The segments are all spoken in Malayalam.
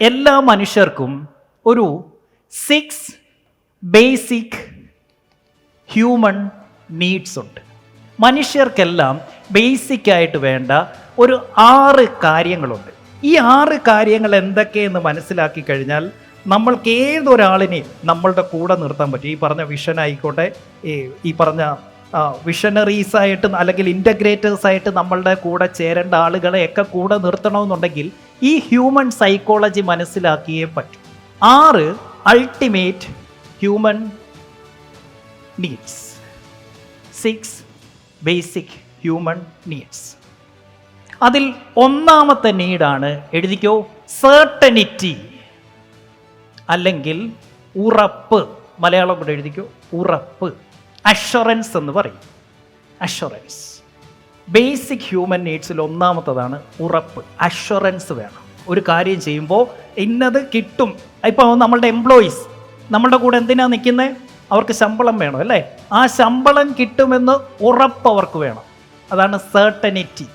എല്ലാ മനുഷ്യർക്കും ഒരു സിക്സ് ബേസിക് ഹ്യൂമൺ നീഡ്സ് ഉണ്ട്. മനുഷ്യർക്കെല്ലാം ബേസിക്കായിട്ട് വേണ്ട ഒരു ആറ് കാര്യങ്ങളുണ്ട്. ഈ ആറ് കാര്യങ്ങൾ എന്തൊക്കെയെന്ന് മനസ്സിലാക്കി കഴിഞ്ഞാൽ നമ്മൾക്ക് ഏതൊരാളിനെയും നമ്മളുടെ കൂടെ നിർത്താൻ പറ്റും. ഈ പറഞ്ഞ വിഷൻ ആയിക്കോട്ടെ ഈ പറഞ്ഞ വിഷനറീസ് ആയിട്ട് അല്ലെങ്കിൽ ഇന്റഗ്രേറ്റേഴ്സ് ആയിട്ട് നമ്മളുടെ കൂടെ ചേരേണ്ട ആളുകളെയൊക്കെ കൂടെ നിർത്തണമെന്നുണ്ടെങ്കിൽ ഈ ഹ്യൂമൻ സൈക്കോളജി മനസ്സിലാക്കിയേ പറ്റൂ. ആറ് ultimate human needs six basic human needs അതിൽ ഒന്നാമത്തെ നീഡാണ് എഴുതിക്കോ സേർട്ടനിറ്റി അല്ലെങ്കിൽ ഉറപ്പ്. മലയാളം കൂടെ എഴുതിക്കോ ഉറപ്പ്. അഷുറൻസ് എന്ന് പറയും. അഷുറൻസ് ബേസിക് ഹ്യൂമൻ നീഡ്സിൽ ഒന്നാമത്തതാണ് ഉറപ്പ് അഷുറൻസ് വേണം. ഒരു കാര്യം ചെയ്യുമ്പോൾ ഇന്നത് കിട്ടും. ഇപ്പോൾ നമ്മളുടെ എംപ്ലോയീസ് നമ്മളുടെ കൂടെ എന്തിനാണ് നിൽക്കുന്നത് അവർക്ക് ശമ്പളം വേണം അല്ലേ? ആ ശമ്പളം കിട്ടുമെന്ന് ഉറപ്പ് അവർക്ക് വേണം. അതാണ് സേർട്ടനിറ്റി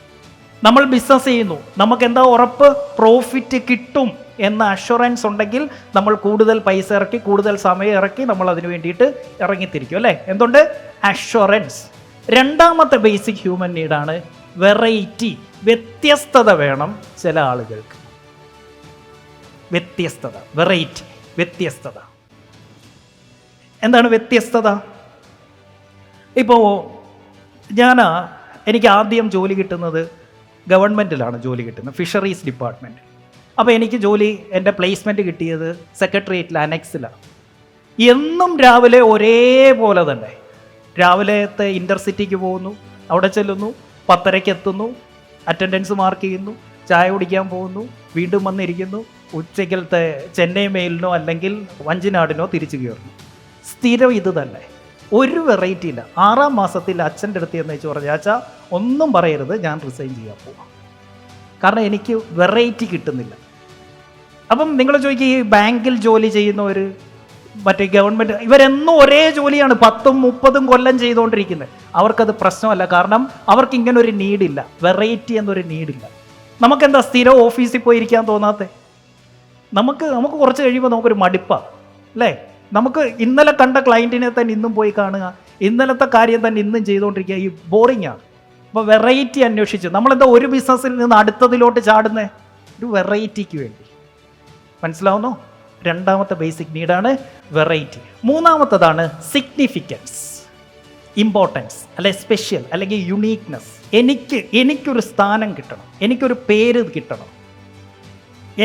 നമ്മൾ ബിസിനസ് ചെയ്യുന്നു. നമുക്ക് എന്താ ഉറപ്പ്? പ്രോഫിറ്റ് കിട്ടും എന്ന അഷുറൻസ് ഉണ്ടെങ്കിൽ നമ്മൾ കൂടുതൽ പൈസ ഇറക്കി കൂടുതൽ സമയം ഇറക്കി നമ്മൾ അതിന് വേണ്ടിയിട്ട് ഇറങ്ങിത്തിരിക്കും അല്ലേ? എന്തുകൊണ്ട് അഷുറൻസ് രണ്ടാമത്തെ ബേസിക് ഹ്യൂമൻ നീഡാണ് വെറൈറ്റി വ്യത്യസ്തത വേണം ചില ആളുകൾക്ക്. വ്യത്യസ്തത വെറൈറ്റി വ്യത്യസ്തത. എന്താണ് വ്യത്യസ്തത? ഇപ്പോൾ ഞാൻ എനിക്ക് ആദ്യം ജോലി കിട്ടുന്നത് ഗവൺമെന്റിലാണ് ജോലി കിട്ടുന്നത് ഫിഷറീസ് ഡിപ്പാർട്ട്മെന്റ് അപ്പോൾ എനിക്ക് ജോലി എന്റെ പ്ലേസ്മെന്റ് കിട്ടിയത് സെക്രട്ടേറിയറ്റിൽ അനക്സിലാണ് എന്നും രാവിലെ ഒരേപോലെ തന്നെ. രാവിലത്തെ ഇന്റർസിറ്റിക്ക് പോകുന്നു. അവിടെ ചെല്ലുന്നു. പത്തരയ്ക്ക് എത്തുന്നു. അറ്റൻഡൻസ് മാർക്ക് ചെയ്യുന്നു. ചായ കുടിക്കാൻ പോകുന്നു. വീണ്ടും വന്നിരിക്കുന്നു. ഉച്ചയ്ക്കലത്തെ ചെന്നൈ മെയിലിനോ അല്ലെങ്കിൽ വഞ്ചിനാടിനോ തിരിച്ചു കയറുന്നു. സ്ഥിരം ഇത് തന്നെ. ഒരു വെറൈറ്റി ഇല്ല. ആറാം മാസത്തിൽ അച്ഛന്റെ അടുത്ത് എന്ന് വെച്ച് പറഞ്ഞ അച്ഛാ ഒന്നും പറയരുത്. ഞാൻ റിസൈൻ ചെയ്യാൻ പോവാം. കാരണം എനിക്ക് വെറൈറ്റി കിട്ടുന്നില്ല. അപ്പം നിങ്ങൾ ചോദിക്കുക ഈ ബാങ്കിൽ ജോലി ചെയ്യുന്നവർ മറ്റേ ഗവൺമെന്റ് ഇവരെന്നും ഒരേ ജോലിയാണ് പത്തും മുപ്പതും കൊല്ലം ചെയ്തുകൊണ്ടിരിക്കുന്നത്. അവർക്കത് പ്രശ്നമല്ല. കാരണം അവർക്ക് ഇങ്ങനെ ഒരു നീഡില്ല. വെറൈറ്റി എന്നൊരു നീഡില്ല. നമുക്കെന്താ സ്ഥിരം ഓഫീസിൽ പോയി ഇരിക്കാൻ തോന്നാത്തേ? നമുക്ക് നമുക്ക് കുറച്ച് കഴിയുമ്പോൾ നമുക്കൊരു മടുപ്പാണ് അല്ലേ? നമുക്ക് ഇന്നലെ കണ്ട ക്ലയന്റിനെ തന്നെ ഇന്നും പോയി കാണുക. ഇന്നലത്തെ കാര്യം തന്നെ ഇന്നും ചെയ്തുകൊണ്ടിരിക്കുക. ഈ ബോറിങ്ങാണ് അപ്പോൾ വെറൈറ്റി അന്വേഷിച്ച്. നമ്മളെന്താ ഒരു ബിസിനസ്സിൽ നിന്ന് അടുത്തതിലോട്ട് ചാടുന്നേ? ഒരു വെറൈറ്റിക്ക് വേണ്ടി. മനസ്സിലാവുന്നോ? രണ്ടാമത്തെ ബേസിക് നീഡാണ് വെറൈറ്റി മൂന്നാമത്തതാണ് സിഗ്നിഫിക്കൻസ് ഇമ്പോർട്ടൻസ് അല്ലെ സ്പെഷ്യൽ അല്ലെങ്കിൽ യുണീക്നെസ് എനിക്ക് എനിക്കൊരു സ്ഥാനം കിട്ടണം എനിക്കൊരു പേര് കിട്ടണം.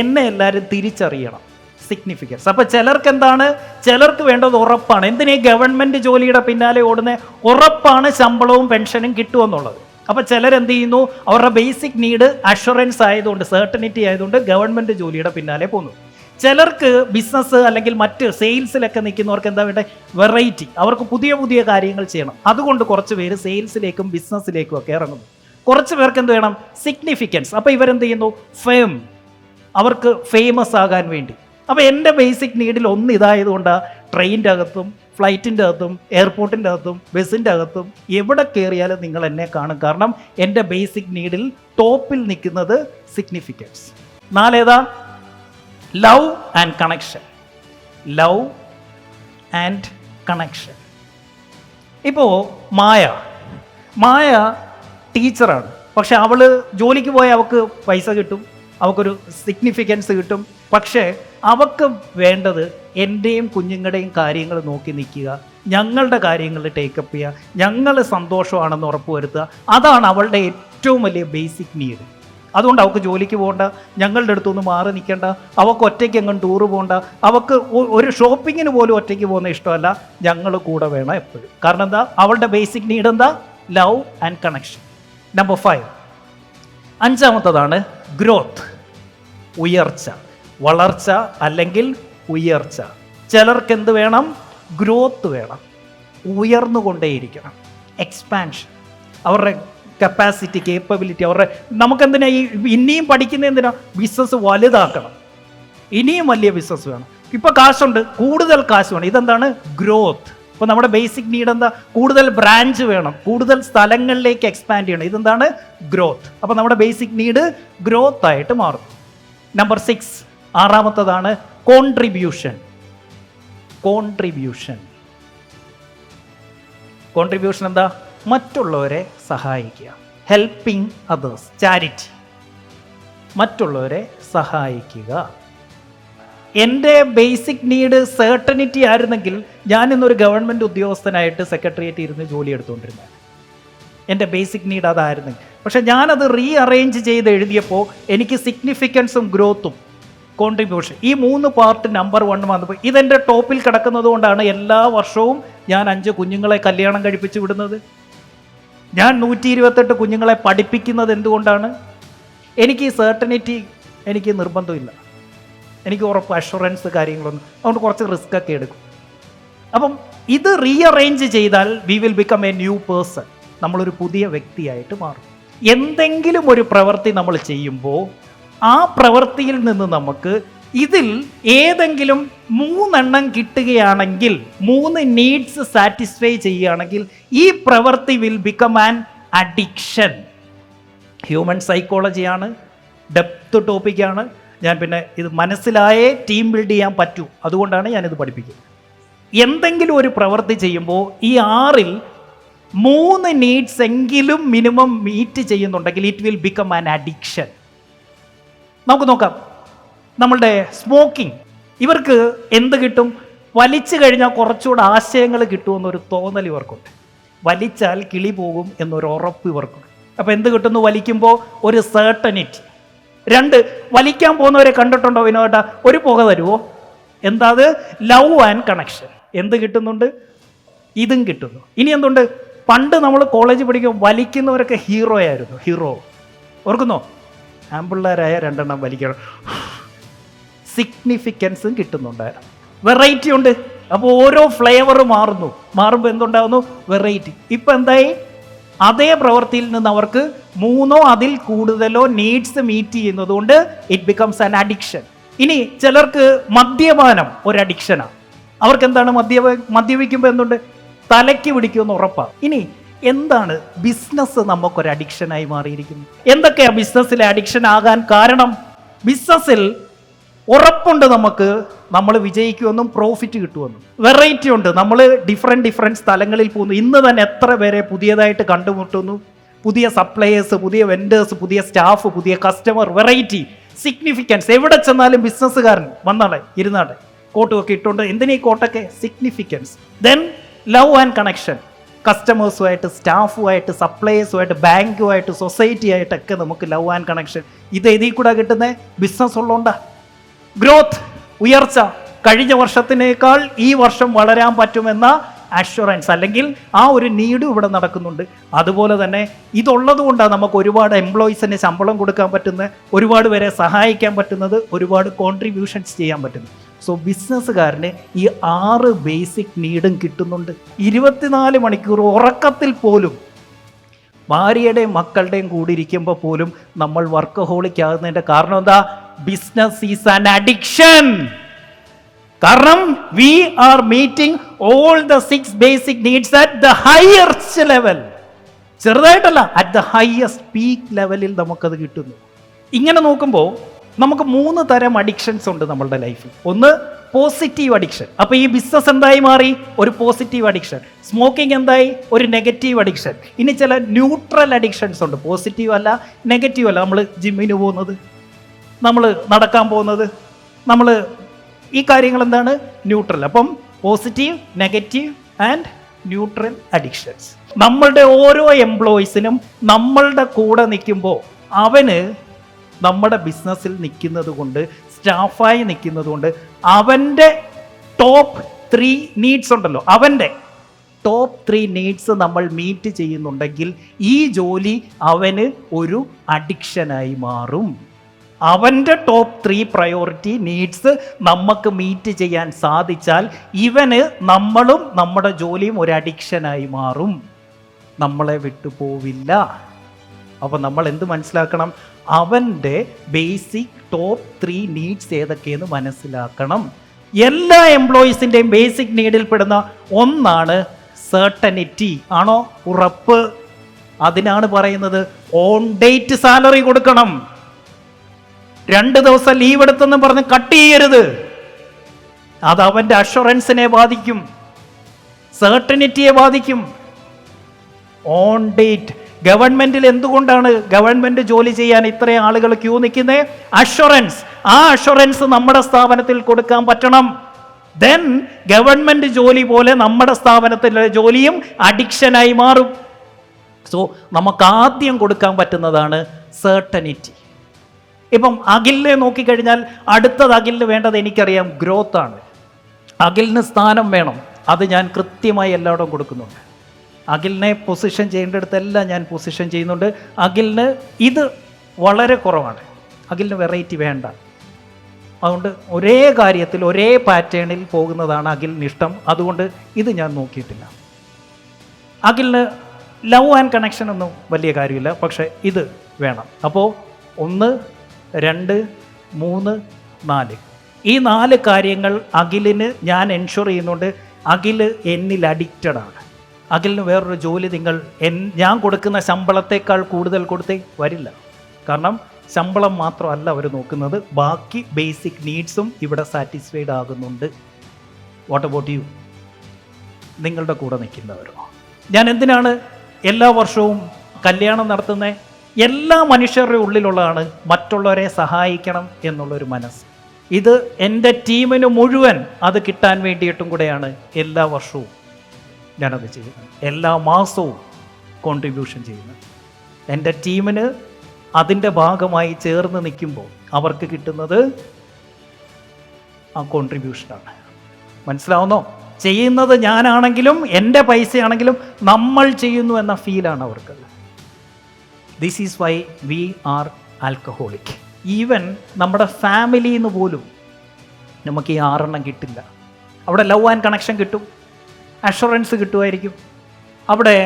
എന്നെ എല്ലാവരും തിരിച്ചറിയണം. സിഗ്നിഫിക്കൻസ് അപ്പോൾ ചിലർക്ക് എന്താണ്? ചിലർക്ക് വേണ്ടത് ഉറപ്പാണ്. എന്തിനീ ഗവൺമെന്റ് ജോലിയുടെ പിന്നാലെ ഓടുന്ന ഉറപ്പാണ് ശമ്പളവും പെൻഷനും കിട്ടുമെന്നുള്ളത് അപ്പോൾ ചിലരെന്ത് ചെയ്യുന്നു? അവരുടെ ബേസിക് നീഡ് അഷുറൻസ് ആയതുകൊണ്ട് സർട്ടനിറ്റി ആയതുകൊണ്ട് ഗവൺമെന്റ് ജോലിയുടെ പിന്നാലെ പോകുന്നു ചിലർക്ക് ബിസിനസ് അല്ലെങ്കിൽ മറ്റ് സെയിൽസിലൊക്കെ നിൽക്കുന്നവർക്ക് എന്താ വേണ്ടത് വെറൈറ്റി അവർക്ക് പുതിയ പുതിയ കാര്യങ്ങൾ ചെയ്യണം. അതുകൊണ്ട് കുറച്ച് പേര് സെയിൽസിലേക്കും ബിസിനസ്സിലേക്കും ഒക്കെ ഇറങ്ങുന്നു. കുറച്ച് പേർക്ക് എന്ത് വേണം? സിഗ്നിഫിക്കൻസ് അപ്പോൾ ഇവരെന്ത് ചെയ്യുന്നു? ഫെയിം അവർക്ക് ഫേമസ് ആകാൻ വേണ്ടി. അപ്പോൾ എന്റെ ബേസിക് നീഡിൽ ഒന്ന് ഇതായതുകൊണ്ട് ട്രെയിനിന്റെ അകത്തും ഫ്ലൈറ്റിന്റെ അകത്തും എയർപോർട്ടിന്റെ അകത്തും ബസ്സിന്റെ അകത്തും എവിടെ കയറിയാലും നിങ്ങൾ എന്നെ കാണും. കാരണം എന്റെ ബേസിക് നീഡിൽ ടോപ്പിൽ നിൽക്കുന്നത് significance നാലേതാ? Love and connection. Love and connection. ഇപ്പോൾ മായ. മായ ടീച്ചറാണ്. പക്ഷെ അവൾ ജോലിക്ക് പോയാൽ അവൾക്ക് പൈസ കിട്ടും അവൾക്കൊരു സിഗ്നിഫിക്കൻസ് കിട്ടും. പക്ഷേ അവൾക്ക് വേണ്ടത് എന്റെയും കുഞ്ഞുങ്ങളുടെയും കാര്യങ്ങൾ നോക്കി നിൽക്കുക ഞങ്ങളുടെ കാര്യങ്ങൾ ടേക്കപ്പ് ചെയ്യുക ഞങ്ങൾ സന്തോഷമാണെന്ന് ഉറപ്പുവരുത്തുക അതാണ് അവളുടെ ഏറ്റവും വലിയ ബേസിക് നീഡ് അതുകൊണ്ട് അവൾക്ക് ജോലിക്ക് പോകണ്ട ഞങ്ങളുടെ അടുത്തൊന്നും മാറി നിൽക്കേണ്ട അവൾക്ക് ഒറ്റയ്ക്ക് എങ്ങും ടൂറ് പോകണ്ട അവൾക്ക് ഒരു ഷോപ്പിങ്ങിന് പോലും ഒറ്റയ്ക്ക് പോകുന്ന ഇഷ്ടമല്ല. ഞങ്ങൾ കൂടെ വേണം എപ്പോഴും. കാരണം എന്താ? അവളുടെ ബേസിക് നീഡ് എന്താ? Love and connection number five അഞ്ചാമത്തതാണ് growth ഉയർച്ച. വളർച്ച അല്ലെങ്കിൽ ഉയർച്ച. ചിലർക്ക് എന്ത് വേണം? ഗ്രോത്ത് വേണം. ഉയർന്നുകൊണ്ടേയിരിക്കണം. എക്സ്പാൻഷൻ അവരുടെ കപ്പാസിറ്റി കേപ്പബിലിറ്റി അവരുടെ നമുക്കെന്തിനാ ഈ ഇനിയും പഠിക്കുന്ന എന്തിനാ? ബിസിനസ് വലുതാക്കണം. ഇനിയും വലിയ ബിസിനസ് വേണം. ഇപ്പോൾ കാശുണ്ട് കൂടുതൽ കാശ് വേണം. ഇതെന്താണ്? ഗ്രോത്ത് ഇപ്പോൾ നമ്മുടെ ബേസിക് നീഡ് എന്താ? കൂടുതൽ ബ്രാഞ്ച് വേണം. കൂടുതൽ സ്ഥലങ്ങളിലേക്ക് എക്സ്പാൻഡ് ചെയ്യണം. ഇതെന്താണ്? ഗ്രോത്ത് അപ്പോൾ നമ്മുടെ ബേസിക് നീഡ് ഗ്രോത്ത് ആയിട്ട് മാറും. നമ്പർ സിക്സ് ആറാമത്തതാണ് കോൺട്രിബ്യൂഷൻ കോൺട്രിബ്യൂഷൻ കോൺട്രിബ്യൂഷൻ എന്താ? മറ്റുള്ളവരെ സഹായിക്കുക. ഹെൽപ്പിംഗ് അതേഴ്സ് ചാരിറ്റി മറ്റുള്ളവരെ സഹായിക്കുക. എന്റെ ബേസിക് നീഡ് സേർട്ടനിറ്റി ആയിരുന്നെങ്കിൽ ഞാൻ ഇന്നൊരു ഗവൺമെന്റ് ഉദ്യോഗസ്ഥനായിട്ട് സെക്രട്ടേറിയറ്റ് ഇരുന്ന് ജോലി എടുത്തുകൊണ്ടിരുന്നത് എന്റെ ബേസിക് നീഡ് അതായിരുന്നു. പക്ഷേ ഞാനത് റീ അറേഞ്ച് ചെയ്ത് എഴുതിയപ്പോൾ എനിക്ക് സിഗ്നിഫിക്കൻസും ഗ്രോത്തും കോൺട്രിബ്യൂഷൻ ഈ മൂന്ന് പാർട്ട് നമ്പർ വൺ വന്നപ്പോൾ ഇതെന്റെ ടോപ്പിൽ കിടക്കുന്നത് കൊണ്ടാണ് എല്ലാ വർഷവും ഞാൻ അഞ്ച് കുഞ്ഞുങ്ങളെ കല്യാണം കഴിപ്പിച്ച് വിടുന്നത്. ഞാൻ നൂറ്റി ഇരുപത്തെട്ട് കുഞ്ഞുങ്ങളെ പഠിപ്പിക്കുന്നത് എന്തുകൊണ്ടാണ്? എനിക്ക് ഈ സേർട്ടനിറ്റി എനിക്ക് നിർബന്ധമില്ല. എനിക്ക് ഉറപ്പ് അഷുറൻസ് കാര്യങ്ങളൊന്നും. അതുകൊണ്ട് കുറച്ച് റിസ്ക് ഒക്കെ എടുക്കും. അപ്പം ഇത് റീഅറേഞ്ച് ചെയ്താൽ we will become a new person നമ്മളൊരു പുതിയ വ്യക്തിയായിട്ട് മാറും. എന്തെങ്കിലും ഒരു പ്രവൃത്തി നമ്മൾ ചെയ്യുമ്പോൾ ആ പ്രവൃത്തിയിൽ നിന്ന് നമുക്ക് ഇതിൽ ഏതെങ്കിലും മൂന്നെണ്ണം കിട്ടുകയാണെങ്കിൽ മൂന്ന് നീഡ്സ് സാറ്റിസ്ഫൈ ചെയ്യുകയാണെങ്കിൽ ഈ പ്രവൃത്തി will become an addiction human സൈക്കോളജിയാണ് depth ടോപ്പിക്കാണ് ഞാൻ പിന്നെ ഇത് മനസ്സിലായേ ടീം ബിൽഡ് ചെയ്യാൻ പറ്റൂ. അതുകൊണ്ടാണ് ഞാനിത് പഠിപ്പിക്കുന്നത്. എന്തെങ്കിലും ഒരു പ്രവൃത്തി ചെയ്യുമ്പോൾ ഈ ആറിൽ മൂന്ന് നീഡ്സ് എങ്കിലും മിനിമം മീറ്റ് ചെയ്യുന്നുണ്ടെങ്കിൽ it will become an addiction നമുക്ക് നോക്കാം. നമ്മളുടെ സ്മോക്കിംഗ് ഇവർക്ക് എന്ത് കിട്ടും? വലിച്ചു കഴിഞ്ഞാൽ കുറച്ചുകൂടെ ആശയങ്ങൾ കിട്ടുമെന്നൊരു തോന്നൽ ഇവർക്കുണ്ട്. വലിച്ചാൽ കിളി പോകും എന്നൊരു ഉറപ്പ് ഇവർക്കുണ്ട്. അപ്പോൾ എന്ത് കിട്ടുന്നു വലിക്കുമ്പോൾ? ഒരു സേർട്ടനിറ്റി രണ്ട് വലിക്കാൻ പോകുന്നവരെ കണ്ടിട്ടുണ്ടോ വിനോദ ഒരു പുക തരുമോ എന്താ അത്? ലവ് ആൻഡ് കണക്ഷൻ എന്ത് കിട്ടുന്നുണ്ട്? ഇതും കിട്ടുന്നു. ഇനി എന്തുണ്ട്? പണ്ട് നമ്മൾ കോളേജ് പഠിക്കും വലിക്കുന്നവരൊക്കെ ഹീറോ ആയിരുന്നു. ഹീറോ ഓർക്കുന്നോ? ആമ്പിള്ളേരായ രണ്ടെണ്ണം വലിക്കണം. സിഗ്നിഫിക്കൻസും കിട്ടുന്നുണ്ടായിരുന്നു. വെറൈറ്റി ഉണ്ട്. അപ്പോൾ ഓരോ ഫ്ലേവർ മാറുന്നു. മാറുമ്പോൾ എന്തുണ്ടാകുന്നു വെറൈറ്റി ഇപ്പം എന്തായി? അതേ പ്രവൃത്തിയിൽ നിന്ന് അവർക്ക് മൂന്നോ അതിൽ കൂടുതലോ നീഡ്സ് മീറ്റ് ചെയ്യുന്നതുകൊണ്ട് ഇറ്റ് ബിക്കംസ് ആൻ അഡിക്ഷൻ ഇനി ചിലർക്ക് മദ്യപാനം ഒരു അഡിക്ഷനാണ് അവർക്ക് എന്താണ് മദ്യ മദ്യപിക്കുമ്പോൾ എന്തുണ്ട്? തലയ്ക്ക് പിടിക്കുമെന്ന് ഉറപ്പാണ് ഇനി എന്താണ് ബിസിനസ് നമുക്കൊരു അഡിക്ഷനായി മാറിയിരിക്കുന്നത് എന്തൊക്കെയാണ് ബിസിനസ്സിലെ അഡിക്ഷൻ ആകാൻ കാരണം? ബിസിനസ്സിൽ ഉറപ്പുണ്ട് നമുക്ക് നമ്മൾ വിജയിക്കുമെന്നും പ്രോഫിറ്റ് കിട്ടുമെന്നും. വെറൈറ്റി ഉണ്ട്. നമ്മൾ ഡിഫറെന്റ് ഡിഫറെന്റ് സ്ഥലങ്ങളിൽ പോകുന്നു. ഇന്ന് തന്നെ എത്ര പേരെ പുതിയതായിട്ട് കണ്ടുമുട്ടുന്നു? പുതിയ സപ്ലയേഴ്സ് പുതിയ വെൻഡേഴ്സ് പുതിയ സ്റ്റാഫ് പുതിയ കസ്റ്റമർ വെറൈറ്റി സിഗ്നിഫിക്കൻസ് എവിടെ ചെന്നാലും ബിസിനസ്സുകാരൻ വന്നാളെ ഇരുന്നാട്ടെ കോട്ടുമൊക്കെ ഇട്ടുകൊണ്ട് എന്തിനാ ഈ കോട്ടൊക്കെ significance then love and connection കസ്റ്റമേഴ്സുമായിട്ട് സ്റ്റാഫുമായിട്ട് സപ്ലയേഴ്സുമായിട്ട് ബാങ്കുമായിട്ട് സൊസൈറ്റിയായിട്ടൊക്കെ നമുക്ക് ലവ് ആൻഡ് കണക്ഷൻ ഇത് ഇതിൽ കൂടെ കിട്ടുന്ന? ബിസിനസ് ഉള്ളതുകൊണ്ടാ ഗ്രോത്ത് ഉയർച്ച. കഴിഞ്ഞ വർഷത്തിനേക്കാൾ ഈ വർഷം വളരാൻ പറ്റുമെന്ന അഷുറൻസ് അല്ലെങ്കിൽ ആ ഒരു നീഡ് ഇവിടെ നടക്കുന്നുണ്ട്. അതുപോലെ തന്നെ ഇതുള്ളത് കൊണ്ടാണ് നമുക്ക് ഒരുപാട് എംപ്ലോയീസിന് ശമ്പളം കൊടുക്കാൻ പറ്റുന്നത് ഒരുപാട് പേരെ സഹായിക്കാൻ പറ്റുന്നത് ഒരുപാട് കോൺട്രിബ്യൂഷൻസ് ചെയ്യാൻ പറ്റുന്നത്. സോ ബിസിനസ്സുകാരന് ഈ ആറ് ബേസിക് നീഡും കിട്ടുന്നുണ്ട്. ഇരുപത്തിനാല് മണിക്കൂർ ഉറക്കത്തിൽ പോലും ഭാര്യയുടെയും മക്കളുടെയും കൂടി ഇരിക്കുമ്പോൾ പോലും നമ്മൾ വർക്ക് വർക്കഹോളിക് ആകുന്നതിന്റെ കാരണം എന്താ? ബിസിനസ് ഈസ് ആൻ അഡിക്ഷൻ കാരണം we are meeting all the six basic needs at the highest level ചെറുതായിട്ടല്ല at the highest peak ലെവലിൽ നമുക്കത് കിട്ടുന്നു. ഇങ്ങനെ നോക്കുമ്പോൾ നമുക്ക് മൂന്ന് തരം അഡിക്ഷൻസ് ഉണ്ട് നമ്മളുടെ ലൈഫിൽ ഒന്ന് പോസിറ്റീവ് അഡിക്ഷൻ അപ്പോൾ ഈ ബിസിനസ് എന്തായി മാറി? ഒരു പോസിറ്റീവ് അഡിക്ഷൻ സ്മോക്കിംഗ് എന്തായി? ഒരു നെഗറ്റീവ് അഡിക്ഷൻ ഇനി ചില ന്യൂട്രൽ അഡിക്ഷൻസ് ഉണ്ട്. പോസിറ്റീവ് അല്ല നെഗറ്റീവ് അല്ല. നമ്മൾ ജിമ്മിന് പോകുന്നത്? നമ്മൾ നടക്കാൻ പോകുന്നത്? നമ്മൾ ഈ കാര്യങ്ങൾ എന്താണ്? ന്യൂട്രൽ അപ്പം positive negative and neutral addictions നമ്മളുടെ ഓരോ എംപ്ലോയീസിനും നമ്മളുടെ കൂടെ നിൽക്കുമ്പോൾ അവന് നമ്മുടെ ബിസിനസ്സിൽ നിൽക്കുന്നത് കൊണ്ട് സ്റ്റാഫായി നിൽക്കുന്നത് കൊണ്ട് അവന്റെ ടോപ്പ് ത്രീ നീഡ്സ് ഉണ്ടല്ലോ അവന്റെ ടോപ്പ് ത്രീ നീഡ്സ് നമ്മൾ മീറ്റ് ചെയ്യുന്നുണ്ടെങ്കിൽ ഈ ജോലി അവന് ഒരു അഡിക്ഷനായി മാറും. അവന്റെ ടോപ്പ് ത്രീ പ്രയോറിറ്റി നീഡ്സ് നമുക്ക് മീറ്റ് ചെയ്യാൻ സാധിച്ചാൽ ഇവന് നമ്മളും നമ്മുടെ ജോലിയും ഒരു അഡിക്ഷനായി മാറും. നമ്മളെ വിട്ടുപോവില്ല അപ്പോൾ നമ്മൾ എന്ത് മനസ്സിലാക്കണം? അവന്റെ ബേസിക് ടോപ്പ് ത്രീ നീഡ്സ് ഏതൊക്കെയെന്ന് മനസ്സിലാക്കണം. എല്ലാ എംപ്ലോയീസിന്റെയും ബേസിക് നീഡിൽ പെടുന്ന ഒന്നാണ് സർട്ടനിറ്റി ആണോ? ഉറപ്പ്. അതിനാണ് പറയുന്നത് ഓൺ ഡേറ്റ് സാലറി കൊടുക്കണം. രണ്ട് ദിവസം ലീവ് എടുത്തെന്ന് പറഞ്ഞ് കട്ട് ചെയ്യരുത്. അത് അവന്റെ അഷുറൻസിനെ ബാധിക്കും. സെർട്ടനിറ്റിയെ ബാധിക്കും. ഓൺ ഡേറ്റ് ഗവൺമെന്റിൽ എന്തുകൊണ്ടാണ് ഗവൺമെന്റ് ജോലി ചെയ്യാൻ ഇത്രയും ആളുകൾ ക്യൂ നിൽക്കുന്നത് അഷുറൻസ് ആ അഷുറൻസ് നമ്മുടെ സ്ഥാപനത്തിൽ കൊടുക്കാൻ പറ്റണം. ദെൻ ഗവൺമെന്റ് ജോലി പോലെ നമ്മുടെ സ്ഥാപനത്തിലെ ജോലിയും അഡിക്ഷനായി മാറും. സോ നമുക്ക് ആദ്യം കൊടുക്കാൻ പറ്റുന്നതാണ് സേർട്ടനിറ്റി ഇപ്പം അഖിലിനെ നോക്കിക്കഴിഞ്ഞാൽ അടുത്തത് അഖിലിന് വേണ്ടത് എനിക്കറിയാം ഗ്രോത്താണ് അഖിലിന് സ്ഥാനം വേണം. അത് ഞാൻ കൃത്യമായി എല്ലായിടവും കൊടുക്കുന്നുണ്ട്. അഖിലിനെ പൊസിഷൻ ചെയ്യേണ്ടടുത്തെല്ലാം ഞാൻ പൊസിഷൻ ചെയ്യുന്നുണ്ട്. അഖിലിന് ഇത് വളരെ കുറവാണ്. അഖിലിന് വെറൈറ്റി വേണ്ട. അതുകൊണ്ട് ഒരേ കാര്യത്തിൽ ഒരേ പാറ്റേണിൽ പോകുന്നതാണ് അഖിലിന് ഇഷ്ടം. അതുകൊണ്ട് ഇത് ഞാൻ നോക്കിയിട്ടില്ല. അഖിലിന് ലവ് ആൻഡ് കണക്ഷൻ ഒന്നും വലിയ കാര്യമില്ല. പക്ഷേ ഇത് വേണം. അപ്പോൾ ഒന്ന് രണ്ട് മൂന്ന് നാല്. ഈ നാല് കാര്യങ്ങൾ അഖിലിന് ഞാൻ എൻഷുർ ചെയ്യുന്നുണ്ട്. അഖിൽ എന്നിൽ അഡിക്റ്റഡ് ആണ്. അഖിലിന് വേറൊരു ജോലി നിങ്ങൾ എൻ ഞാൻ കൊടുക്കുന്ന ശമ്പളത്തേക്കാൾ കൂടുതൽ കൊടുത്തേ വരില്ല. കാരണം ശമ്പളം മാത്രമല്ല അവർ നോക്കുന്നത്. ബാക്കി ബേസിക് നീഡ്സും ഇവിടെ സാറ്റിസ്ഫൈഡ് ആകുന്നുണ്ട്. വാട്ട് അബൌട്ട് യു നിങ്ങളുടെ കൂടെ നിൽക്കുന്നവരോ? ഞാൻ എന്തിനാണ് എല്ലാ വർഷവും കല്യാണം നടത്തുന്നത് എല്ലാ മനുഷ്യരുടെ ഉള്ളിലുള്ളതാണ് മറ്റുള്ളവരെ സഹായിക്കണം എന്നുള്ളൊരു മനസ്സ്. ഇത് എന്റെ ടീമിന് മുഴുവൻ അത് കിട്ടാൻ വേണ്ടിയിട്ടും കൂടെയാണ് എല്ലാ വർഷവും. ഞാനത് ചെയ്യുന്നത് എല്ലാ മാസവും കോൺട്രിബ്യൂഷൻ ചെയ്യുന്നത് എന്റെ ടീമിന് അതിന്റെ ഭാഗമായി ചേർന്ന് നിൽക്കുമ്പോൾ അവർക്ക് കിട്ടുന്നത് ആ കോൺട്രിബ്യൂഷനാണ് മനസ്സിലാവുന്നോ? ചെയ്യുന്നത് ഞാനാണെങ്കിലും എന്റെ പൈസയാണെങ്കിലും നമ്മൾ ചെയ്യുന്നു എന്ന ഫീലാണ് അവർക്ക് this is why we are alcoholic even നമ്മുടെ ഫാമിലിയിൽ നിന്ന് പോലും നമുക്ക് ഈ ആറെണ്ണം കിട്ടില്ല. അവിടെ ലവ് ആൻഡ് കണക്ഷൻ കിട്ടും. അഷുറൻസ് കിട്ടുമായിരിക്കും അവിടെ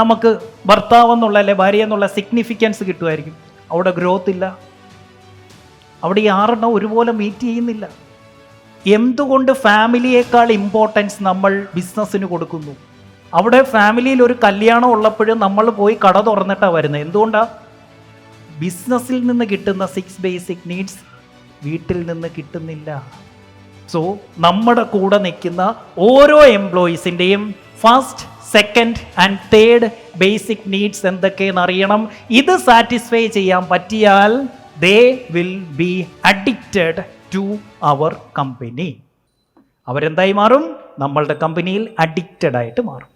നമുക്ക് ഭർത്താവ് എന്നുള്ള അല്ലെ ഭാര്യ എന്നുള്ള സിഗ്നിഫിക്കൻസ് കിട്ടുമായിരിക്കും അവിടെ ഗ്രോത്ത് ഇല്ല. അവിടെ ഈ ആറെണ്ണം ഒരുപോലെ മീറ്റ് ചെയ്യുന്നില്ല. എന്തുകൊണ്ട് ഫാമിലിയേക്കാൾ ഇമ്പോർട്ടൻസ് നമ്മൾ ബിസിനസ്സിന് കൊടുക്കുന്നു? അവിടെ ഫാമിലിയിൽ ഒരു കല്യാണം ഉള്ളപ്പോഴും നമ്മൾ പോയി കട തുറന്നിട്ടാണ് വരുന്നത് എന്തുകൊണ്ടാണ് ബിസിനസ്സിൽ നിന്ന് കിട്ടുന്ന സിക്സ് ബേസിക് നീഡ്സ് വീട്ടിൽ നിന്ന് കിട്ടുന്നില്ല. സോ നമ്മുടെ കൂടെ നിൽക്കുന്ന ഓരോ എംപ്ലോയീസിന്റെയും first second and third basic needs എന്തൊക്കെയെന്ന് അറിയണം. ഇത് സാറ്റിസ്ഫൈ ചെയ്യാൻ പറ്റിയാൽ they will be addicted to our company അവരെന്തായി മാറും? നമ്മളുടെ കമ്പനിയിൽ അഡിക്റ്റഡ് ആയിട്ട് മാറും.